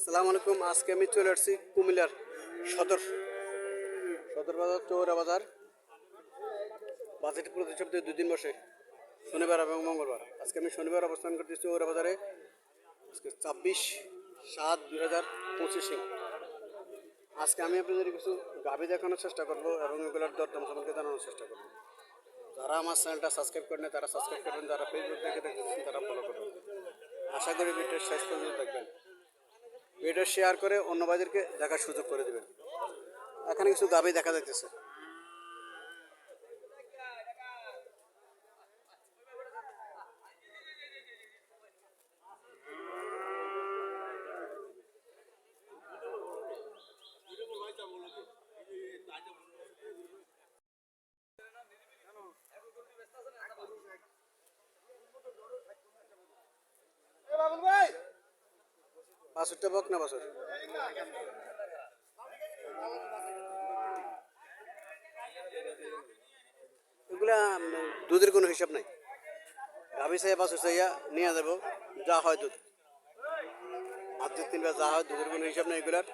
আসসালামু আলাইকুম। আজকে আমি চলে আসছি কুমিল্লার সদর। সদর বাজার, চৌরা বাজার। বাজেট প্রতি সপ্তাহে দুদিন বসে। শনিবার এবং মঙ্গলবার। আজকে আমি শনিবার অবস্থান করতেছি চৌরা বাজারে। আজকে ছাব্বিশ সাত দুই হাজার পঁচিশে। আজকে আমি আপনাদের কিছু গাভি দেখানোর চেষ্টা করব এবং এগুলোর দরদাম সম্পর্কে জানানোর চেষ্টা করব। যারা আমার চ্যানেলটা সাবস্ক্রাইব করেন তারা সাবস্ক্রাইব করবেন যারা ফেসবুক থেকে দেখতেছেন তারা ফলো করবেন। আশা করি ভিডিওর শেষ পর্যন্ত দেখবেন। ভিডিও শেয়ার করে অন্য ভাইদেরকে দেখার সুযোগ করে দেবেন। এখানে কিছু দাবি দেখা যাইতেছে। বাছুরটা বক না বাছুর এগুলা দুধের কোনো হিসাব নাই। গাভি চাইয়া বাছুর চাইয়া নিয়ে যাব যা হয় দুধ। আর দু তিনবার যা হয় দুধের কোনো হিসাব নেই এগুলার।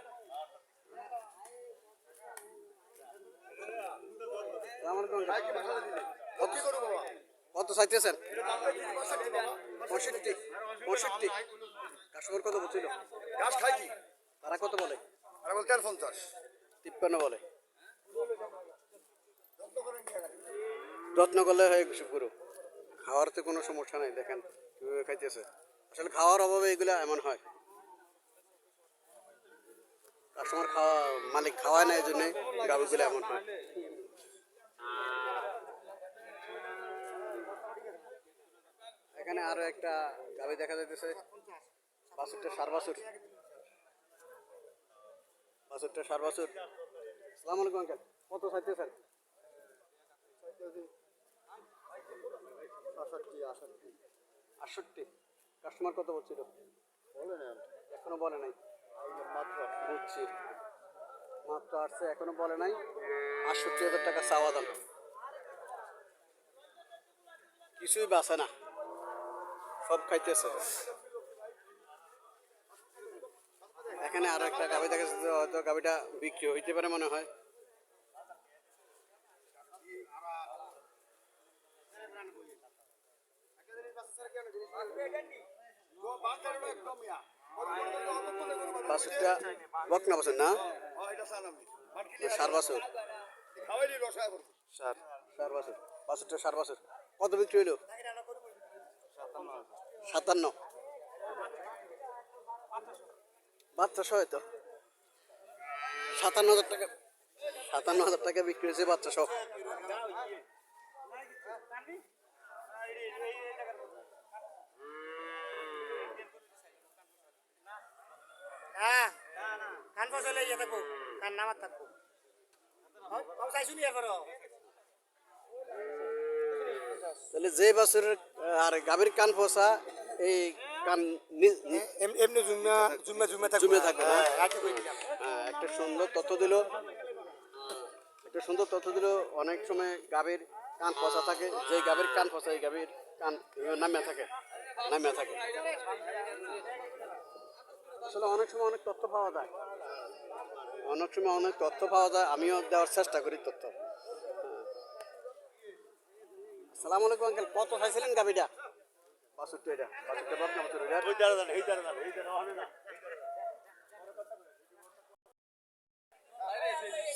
কত চাইতেছেন? পঁয়ষট্টি। পঁয়ষট্টি। কাস্টমার কত বলছিল? ঘাস খাই কি? তারা কত বলে? আর বলতেন পঞ্চাশ। তিপ্পান্ন বলে। যত্ন করলে হয় সব গরু খাওয়ার তো কোনো সমস্যা নাই দেখেন কীভাবে খাইতেছে। আসলে খাওয়ার অভাবে এগুলো এমন হয়। কাস্টমার খাওয়া মালিক খাওয়ায় না এই জন্যে গাভিগুলো এমন হয়। এখানে আরও একটা গাভি দেখা যাইতেছে। বাছুরটা সার বাছুর বাছুরটা সার বাছুর। সালাম আলাইকুম আঙ্কেল। কত চাইতেছেন আষট্টি আষট্টি। আটষট্টি। কাস্টমার কত বলছিল? বলে নেন এখনও বলে নাই? মাত্র বুঝছি। মাত্র আসছে এখনও বলে নাই? আটষট্টি হাজার টাকা চাওয়া দাম। কিছুই বাঁচে না। সব খাইতেছে। এখানে আরও একটা গাভি দেখা যাচ্ছে, হয়তো গাভিটা বিক্রি হইতে পারে মনে হয়। কত বিক্রি হইল? সাতান্ন। বাচ্চা সহ তো। সাতান্ন হাজার টাকা সাতান্ন হাজার টাকা বিক্রি হয়েছে বাচ্চা সহ হ্যাঁ ফসলে ইয়ে থাকব নামার থাকব তাহলে যে বছরের আর গাভীর কান ফসা এই কান এমনি জুমা জুমা জুমা থাকব। জুমে থাকবে, হ্যাঁ। হ্যাঁ, একটা সুন্দর তথ্য দিল। একটা সুন্দর তথ্য দিল অনেক সময় গাভীর কান ফসা থাকে যে গাভীর কান ফসা এই গাভীর কান নামিয়া থাকে নামিয়া থাকে। আসলে অনেক সময় অনেক তথ্য পাওয়া যায়। অনেক সময় অনেক তথ্য পাওয়া যায় আমিও দেওয়ার চেষ্টা করি তথ্য। সালাম আলাইকুম আঙ্কেল। কত খাইছিলেন গাভীটা? বাসুরটা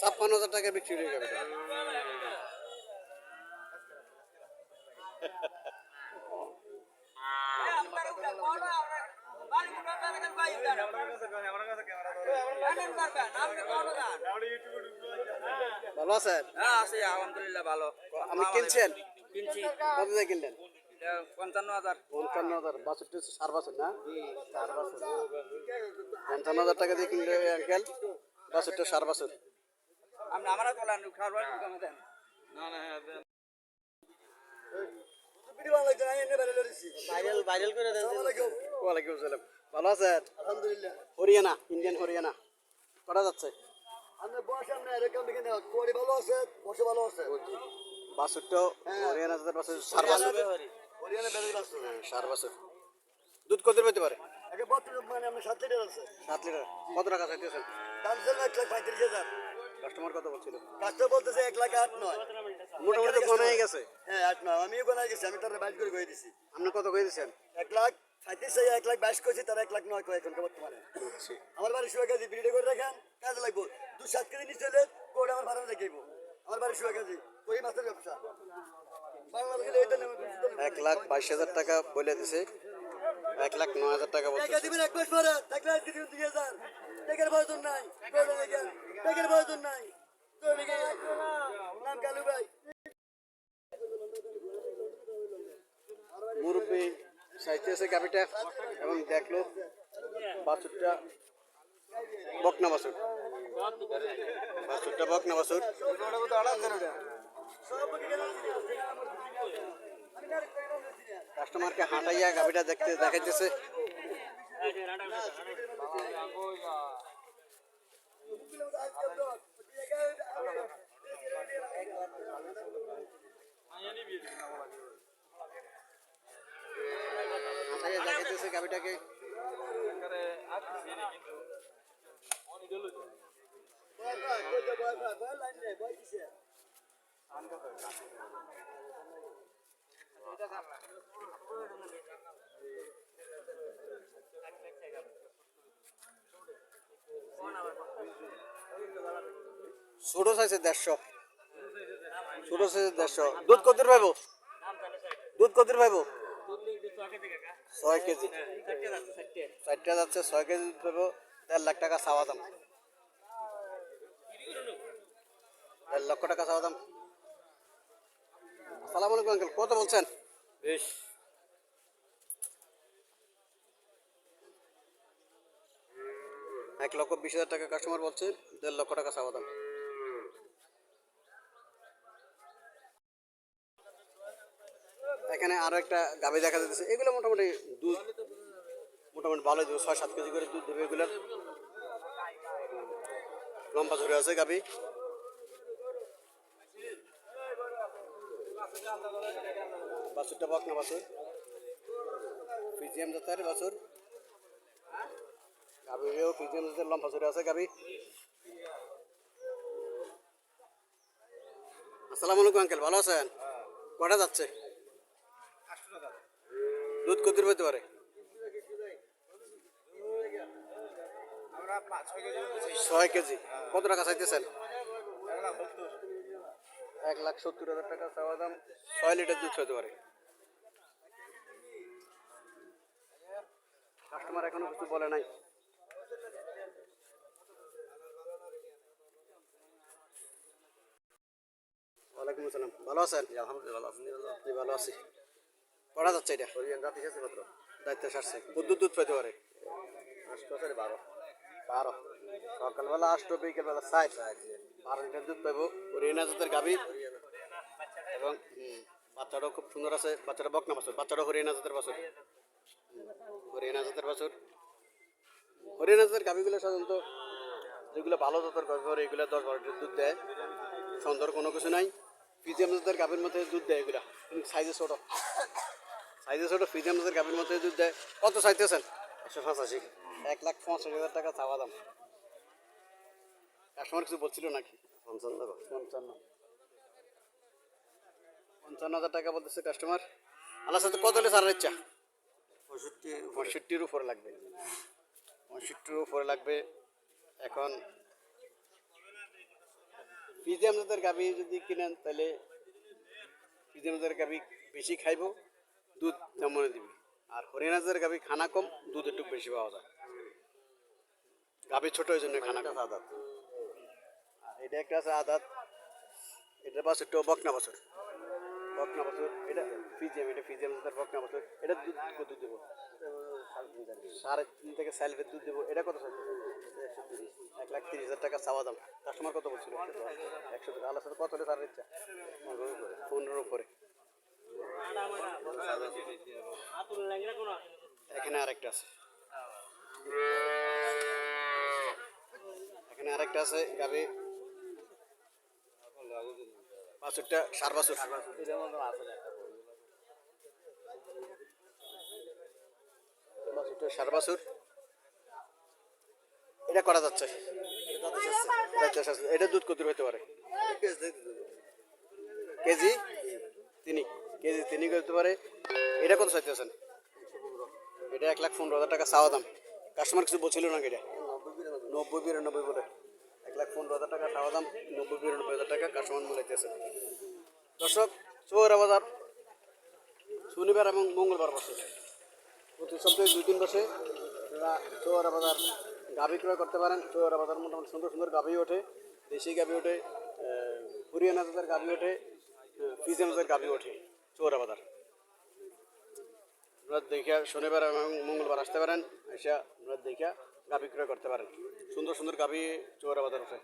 ছাপ্পান্ন হাজার টাকা বিক্রি হয়ে যাবে ভালো আছেন? হ্যাঁ আছি আলহামদুলিল্লাহ ভালো। আপনি কিনছেন? কিনছি। কত দিয়ে কিনলেন? পঞ্চান্ন হাজার। পঞ্চান্ন হাজার বাছরটা হচ্ছে সার বাছর না? পঞ্চান্ন হাজার টাকা দিয়ে কিনলে আঙ্কেল বাছরটা সার বাছর। আপনি আমরা কলান খাবার কমে দেন। না না ভাইরাল ভাইরাল করে দেন ওয়ালাইকুম আসসালাম। ভালো আছেন? আলহামদুলিল্লাহ। হরিয়ানা ইন্ডিয়ান হরিয়ানা। কটা যাচ্ছে? আপনার বসে আপনার এরকম দেখে নেওয়া। কোয়ারি ভালো আছে বসে ভালো আছে। বাছরটাও হরিয়ানা বাছর। সার সার বাছর। দুধ কত পেতে পারে? মানে সাত লিটার কত টাকা চাইতেছেন দাম ছিল এক লাখ পঁয়ত্রিশ হাজার। কাস্টমার কত বলছিল? কাস্টমার বলতেছে এক লাখ আট নয়। মোটামুটি গনা হয়ে গেছে। হ্যাঁ আট নয়। আমিও গোনায় গেছি। আমি তারা বাইশ করে গিয়ে দিছি। আপনি কত করে দিচ্ছেন এক লাখ সাঁত্রিশ হাজার এক লাখ বাইশ করছি তারা এক লাখ নয় কয় এখন বর্তমানে। আমার বাড়ি শুয়ে গেছি বিড়ি করে রাখেন কাজে লাগবো। দু সাত কেজি নিচে হলে করে আমার ভাড়া রেখেইব আমার বাড়ি শুয়ে গেছি ওই মাছের ব্যবসা। এক লাখ বাইশ হাজার টাকা বলে দিছে। এক লাখ নয় হাজার টাকা বলছে দিবেন এক মাস পরে। থাকলে আজকে দিন দুই হাজার। টাকার প্রয়োজন নাই। করে টাকার প্রয়োজন নাই। নাম কালু ভাই। মুরব্বী গাভিটা এবং দেখল বাছুরটা বকনা বাছুর। বাছুরটা বকনা বাছুর। কাস্টমারকে হাঁটাইয়া গাভিটা দেখতে দেখাইতেছে। হাঁটাইয়া ছোট সাইজে দেড়শো। ছোট সাইজে দেড়শো। দুধ কত পাইব? দুধ কত পাইব? ছয় কেজি। চারটা যাচ্ছে, ছয় কেজি দুধ পাইব। দেড় লাখ টাকা চাওয়া দাম। দেড় লক্ষ টাকা চাওয়া দাম। আসসালামু আলাইকুম, আঙ্কেল। কত বলছেন? বেশ। এক লক্ষ বিশ হাজার টাকা কাস্টমার বলছে, দেড় লক্ষ টাকা দাম এখানে আরও একটা গাভি দেখা যাচ্ছে, এগুলো মোটামুটি দুধ, মোটামুটি ভালো দেবে ছয় সাত কেজি করে দুধ দেবে এগুলোর লম্বা ধরে আছে গাভি বাছুরটা বকনা বাছুর। পিজিএম জাতের বাছুর। গাভীও পিজিএম জাতের লম্বা ধরে আছে গাভি। আসসালামু আলাইকুম আঙ্কেল, ভালো আছেন? কটা যাচ্ছে? দুধ কত পেতে পারে? ছয় কেজি। কত টাকা চাইতেছেন? এক লাখ সত্তর হাজার টাকা চাওয়া দাম। ছয় লিটার দুধ হতে পারে। কাস্টমার এখনও কিছু বলে নাই। ওয়ালাইকুম আসসালাম। ভালো আছেন? আলহামদুলিল্লাহ আপনি ভালো ভালো আছি। কটা যাচ্ছে এটা? হরিয়ান রাতে গেছে মাত্র। দায়িত্ব সারছে। কত দুধ পেতে পারে। আছে বারো। বারো। সকালবেলা বিকেলবেলা বারো লিটার দুধ পাবো রিনা গাভী। এবং বাচ্চাটাও খুব সুন্দর আছে। বাচ্চাটা বকনা বাছুর বাচ্চাটাও হরিয়ানা জাতের বাছুর হরিয়ানা জাতের বাছুর হরিয়ানা জাতের গাভীগুলো সাধারণত যেগুলো ভালো জাতের গাভী হয় এগুলো দশ বারো দুধ দেয়। সুন্দর কোনো কিছু নাই। পিজিএম জাতের গাভীর মধ্যে দুধ দেয় এগুলা। সাইজে ছোটো। সাইজে ছোটো পিজিএম জাতের গাভীর মধ্যে দুধ দেয়। কত চাইতেছেন? একশো পঁচাশি। এক লাখ পঞ্চাশ হাজার টাকা চাওয়া দাম। কাস্টমার কিছু বলছিল নাকি? পঞ্চান্ন। পঞ্চান্ন। পঞ্চান্ন হাজার টাকা বলতেছে কাস্টমার আল্লাহ সাথে কত হলে সারার ইচ্ছা পঁয়ষট্টির উপরে লাগবে। পঁয়ষট্টির উপরে লাগবে। এখন পিজিএম জাতের গাভি যদি কিনেন তাহলে পিজিএম জাতের গাভি বেশি খাইব দুধ তেমন দিবি। আর হরিয়ানা জাতের গাভি খানা কম দুধ একটু বেশি পাওয়া যায়। গাভি ছোট ওই জন্য খানা কম। আদাত আর এটা একটা আছে আদাত। এটা পাশে একটু বকনা বছর। বকনা বছর এটা পিজিএম এটা পিজিএম জাতের বকনা বছর এটা দুধ কত দেবো সাড়ে তিন থেকে স্যালভের দুধ দেবো এটা কত এক লাখ তিরিশ হাজার টাকা চাওয়া দাম কাস্টমার কত বলছিল একশো টাকা আল্লাহ সাথে কত হলে তার ইচ্ছা পনেরোর উপরে এখানে আরেকটা আছে এখানে আরেকটা আছে, গাবি। বাছুরটা সার বাছুর। সার বাছুর। এটা করা যাচ্ছে। এটা দুধ কত হতে পারে। কেজি তিনি কেজি তিনি করতে পারে। এটা কত চাইতেছেন এটা এক লাখ পনেরো হাজার টাকা চাওয়া দাম। কাস্টমার কিছু বলছিল না এটা? নব্বই বিরানব্বই বলে। লাখ পনেরো হাজার টাকা চাওয়া দাম নব্বই, বিরানব্বই হাজার টাকা, কাস্টমার মূলাইতেছে দর্শক চৌরা বাজার শনিবার এবং মঙ্গলবার বসে। প্রতি সপ্তাহে দুই দিন বসে আপনারা বাজার গাভি ক্রয় করতে পারেন চৌরা বাজার মোটামুটি সুন্দর সুন্দর গাভি ওঠে, দেশি গাভি ওঠে হরিয়ানা জাতের গাভি ওঠে ফিজেম জাতের গাভি ওঠে চৌরা বাজার। আপনারা দেখে শনিবার এবং মঙ্গলবার আসতে পারেন এসে আপনারা দেখে গাভি ক্রয় করতে পারেন। সুন্দর সুন্দর গাভি চৌরা বাজার ওঠে